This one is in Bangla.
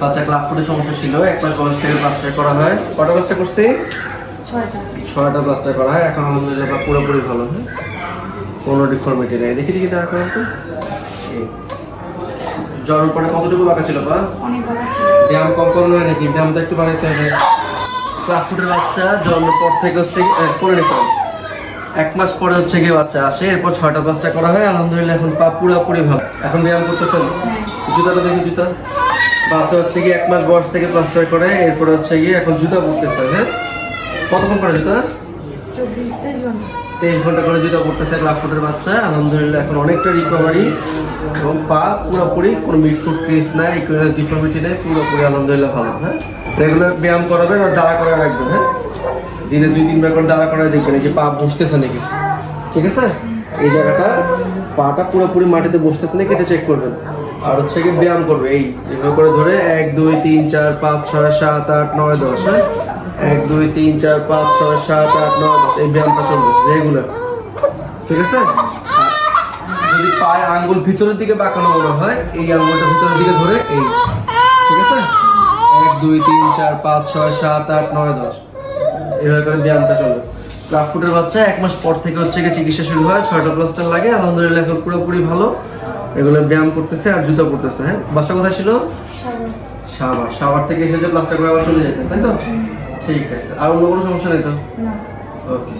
বাচ্চা ক্লাব ফুটের সমস্যা ছিল একবার কলেজ থেকে প্লাস্টার করা হয়। কটা প্লাস্টার করছি? ছয়টা। প্লাস্টার করা হয় এখন আলহামদুলিল্লাহ পুরোপুরি ভালো হ্যাঁ? কোনো ডিফর্মিটি নেই। দেখি দেখি তার করেন তো। জ্বরের পরে কতটুকু বাঁকা ছিল বা ব্যায়াম কম করুন হয় নাকি? ব্যায়ামটা একটু বাড়াইতে হবে। ক্লাস ফুটের বাচ্চা জন্মের পর থেকে হচ্ছে করে নিতে এক মাস পরে হচ্ছে গিয়ে বাচ্চা আসে এরপর ছয়টা পাঁচটা করা হয়। আলহামদুলিল্লাহ এখন পা পুরোপুরি ভালো। এখন ব্যায়াম করতেছেন? জুতাটা দেখি জুতা। বাচ্চা হচ্ছে গিয়ে এক মাস বয়স থেকে প্লাস্টার করে, এরপরে হচ্ছে গিয়ে এখন জুতা পড়তেছে হ্যাঁ? কতক্ষণ পরে জুতা? তেইশ ঘণ্টা করে জুতা পড়তেছে ক্লাস ফুটের বাচ্চা, আলহামদুলিল্লাহ এখন অনেকটা রিকভারি এবং পা পুরোপুরি, কোনো মিডফুট ক্রিজ নাই ইকুয়াল ডিফর্মিটি নেই, পুরোপুরি আলহামদুলিল্লাহ ভালো হ্যাঁ? রেগুলার ব্যায়াম করাবেন আর দাঁড়া করে রাখবেন হ্যাঁ? দিনে দুই, তিনবার করে দাঁড়া করে দেখবেন যে পা বসতেছে নাকি? ঠিক আছে? এই জায়গাটা পাটা পুরোপুরি মাটিতে বসতেছে নাকি, এটা চেক করবেন। আর হচ্ছে কি ব্যায়াম করবে, এই এভাবে করে ধরে এক, দুই, তিন, চার, পাঁচ, ছয়, সাত, আট, নয়, দশ হ্যাঁ? এক, দুই, তিন, চার, পাঁচ, ছয়, সাত, আট, নয়, দশ, এই ব্যায়ামটা চলবে রেগুলার ঠিক আছে? যদি পায়ে আঙ্গুল ভিতরের দিকে বাঁকানো মনে হয়, এই আঙ্গুলটা ভিতরের দিকে ধরে এই। ঠিক আছে? এক, দুই, তিন, চার, পাঁচ, ছয়, সাত, আট, নয়, দশ। এভাবে করে ব্যায়ামটা চলবে। ক্লাব বাচ্চা এক মাস পর থেকে হচ্ছে চিকিৎসা শুরু হয়, ছয়টা প্লাস্টার লাগে, আলহামদুলিল্লাহ এখন পুরোপুরি ভালো। এগুলো ব্যায়াম করতেছে আর জুতা পড়তেছে হ্যাঁ? বাসা কোথায় ছিল? সাবার সাবার থেকে এসেছে প্লাস্টার করে আবার চলে যেতেন তাই তো? ঠিক আছে। আর অন্য কোনো সমস্যা নেই তো? ওকে